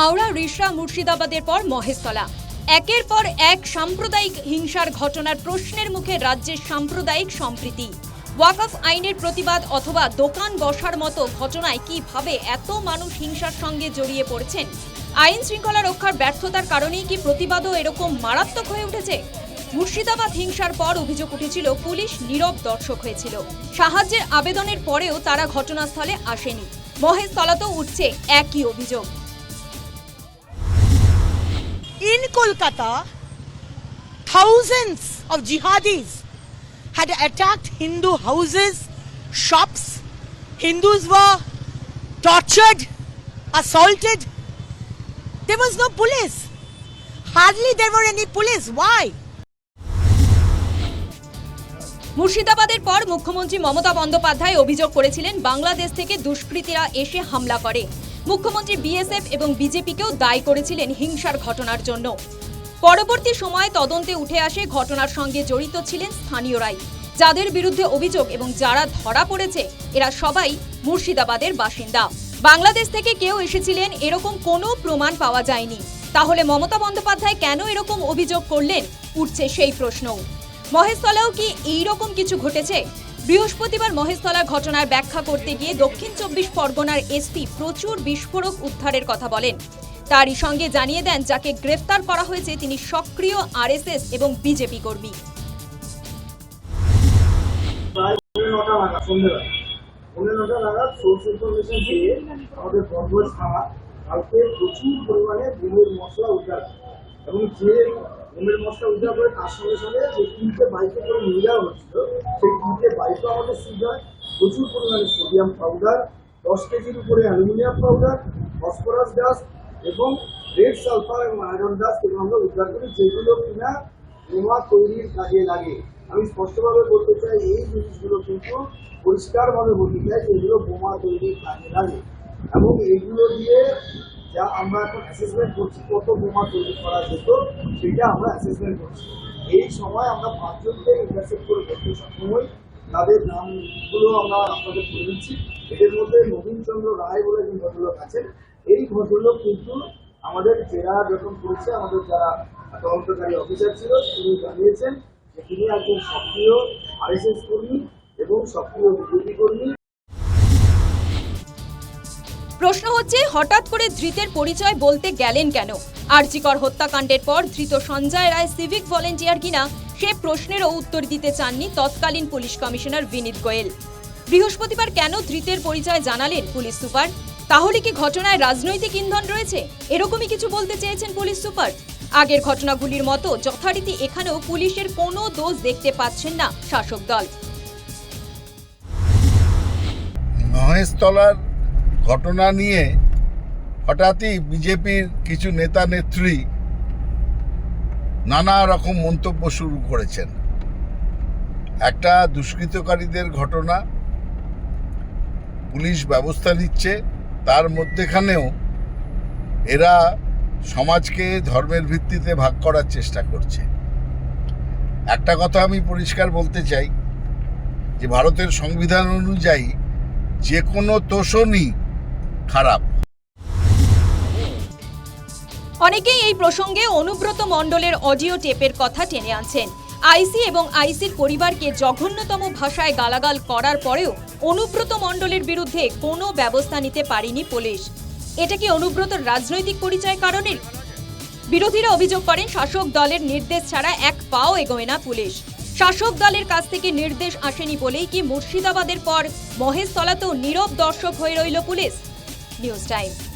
হাওড়া রিষড়া মুর্শিদাবাদের পর মহেশতলা। একের পর এক সাম্প্রদায়িক হিংসার ঘটনার প্রশ্নের মুখে রাজ্যের সাম্প্রদায়িক সম্প্রীতি। ওয়াকফ আইনের প্রতিবাদ অথবা দোকান বসার মতো ঘটনায় কীভাবে এত মানুষ হিংসার সঙ্গে জড়িয়ে পড়ছেন? আইন শৃঙ্খলা রক্ষার ব্যর্থতার কারণেই কি প্রতিবাদও এরকম মারাত্মক হয়ে উঠেছে? মুর্শিদাবাদ হিংসার পর অভিযোগ উঠেছিল, পুলিশ নীরব দর্শক হয়েছিল। সাহায্যের আবেদনের পরেও তারা ঘটনাস্থলে আসেনি। মহেশতলাতেও উঠছে একই অভিযোগ। In Kolkata, thousands of jihadis had attacked Hindu houses, shops. Hindus were tortured, assaulted. There was no police. Hardly there were any police. Why? মুর্শিদাবাদের পর মুখ্যমন্ত্রী মমতা বন্দ্যোপাধ্যায় অভিযোগ করেছিলেন বাংলাদেশ থেকে দুষ্কৃতীরা এসে হামলা করে মুখ্যমন্ত্রী বিএসএফ এবং বিজেপিকেও দায়ী করেছিলেন হিংসার ঘটনার জন্য। পরবর্তী সময়ে তদন্তে উঠে আসে ঘটনার সঙ্গে জড়িত ছিলেন স্থানীয়রাই। যাদের বিরুদ্ধে অভিযোগ এবং যারা ধরা পড়েছে, এরা সবাই মুর্শিদাবাদের বাসিন্দা। বাংলাদেশ থেকে কেউ এসেছিলেন এরকম কোনো প্রমাণ পাওয়া যায়নি। তাহলে মমতা বন্দ্যোপাধ্যায় কেন এরকম অভিযোগ করলেন? উঠছে সেই প্রশ্ন। মহেশতলাও কি এই রকম কিছু ঘটেছে? বৃহস্পতিবার মহেশতলার ঘটনার ব্যাখ্যা করতে গিয়ে দক্ষিণ চব্বিশ পরগনার এসপি প্রচুর বিস্ফোরক উদ্ধারের কথা বলেন। তারই সঙ্গে জানিয়ে দেন, যাকে গ্রেফতার করা হয়েছে, তিনি সক্রিয় আরএসএস এবং বিজেপি কর্মী। এবং যে বোমের মশলা উদ্ধার করে তার সঙ্গে সঙ্গে যে তিনটে বাইকে করে নিয়ে যাওয়া হচ্ছিল সেই তিনটে বাইকও আমাদের সিজ হয়। প্রচুর পরিমাণে সোডিয়াম পাউডার, দশ কেজির উপরে অ্যালুমিনিয়াম পাউডার, ফসফরাস ডাস্ট এবং রেড সালফার এবং আয়রন ডাস্ট এগুলো আমরা উদ্ধার করি, যেগুলো কিনা বোমা তৈরির কাজে লাগে। আমি স্পষ্টভাবে বলতে চাই, এই জিনিসগুলো কিন্তু পরিষ্কারভাবে বলতে চাই যে এগুলো বোমা তৈরির কাজে লাগে। এবং এগুলো দিয়ে যা আমরা এখন অ্যাসেসমেন্ট করছি, কত বোমা তৈরি করা যেত সেটা আমরা অ্যাসেসমেন্ট করছি। এই সময় আমরা পাঁচজনকে ইন্টারসেপ্ট করে করতে সক্ষম হই তাদের নামগুলো আমরা আপনাদের বলে দিচ্ছি। এদের মধ্যে নবীন চন্দ্র রায় বলে একজন ভদ্রলোক আছেন। এই ভদ্রলোক কিন্তু আমাদের জেরা যখন করেছে, আমাদের যারা তদন্তকারী অফিসার ছিল, তিনি জানিয়েছেন যে তিনি একজন সক্রিয় আরএসএস কর্মী এবং সক্রিয় বিজেপি কর্মী। প্রশ্ন হচ্ছে, হঠাৎ করে ধৃতের পরিচয় বলতে গেলেন কেন? আরজিকর হত্যাকাণ্ডের পর ধৃত সঞ্জয় রায় সিভিক ভলেন্টিয়ার কিনা, সে প্রশ্নেরও উত্তর দিতে চাননি তৎকালীন পুলিশ কমিশনার বিনীত গোয়েল। বৃহস্পতিবার কেন ধৃতের পরিচয় জানালেন পুলিশ সুপার? তাহলে কি ঘটনায় রাজনৈতিক ইন্ধন রয়েছে? এরকমই কিছু বলতে চেয়েছেন পুলিশ সুপার? আগের ঘটনাগুলির মতো যথারীতি এখানেও পুলিশের কোনো দোষ দেখতে পাচ্ছেন না শাসক দল। মহেশতলার ঘটনা নিয়ে হঠাৎই বিজেপির কিছু নেতা নেত্রী নানা রকম মন্তব্য শুরু করেছেন। একটা দুষ্কৃতকারীদের ঘটনা, পুলিশ ব্যবস্থা নিচ্ছে, তার মধ্যেখানেও এরা সমাজকে ধর্মের ভিত্তিতে ভাগ করার চেষ্টা করছে। একটা কথা আমি পরিষ্কার বলতে চাই, যে ভারতের সংবিধান অনুযায়ী যে কোনো তোষণই খারাপ। অনেকেই এই প্রসঙ্গে অনুব্রত মণ্ডলের অডিও টেপের কথা টেনে আনছেন। আইসি এবং আইসির পরিবারকে জঘন্যতম ভাষায় গালাগাল করার পরেও অনুব্রত মণ্ডলের বিরুদ্ধে কোনো ব্যবস্থা নিতে পারেনি পুলিশ। এটা কি অনুব্রতর রাজনৈতিক পরিচয় কারণের? বিরোধীরা অভিযোগ করেন, শাসক দলের নির্দেশ ছাড়া এক পাও এগোয় না পুলিশ। শাসক দলের কাছ থেকে নির্দেশ আসেনি বলেই কি মুর্শিদাবাদের পর মহেশতলাতেও নীরব দর্শক হয়ে রইল পুলিশ। News Time.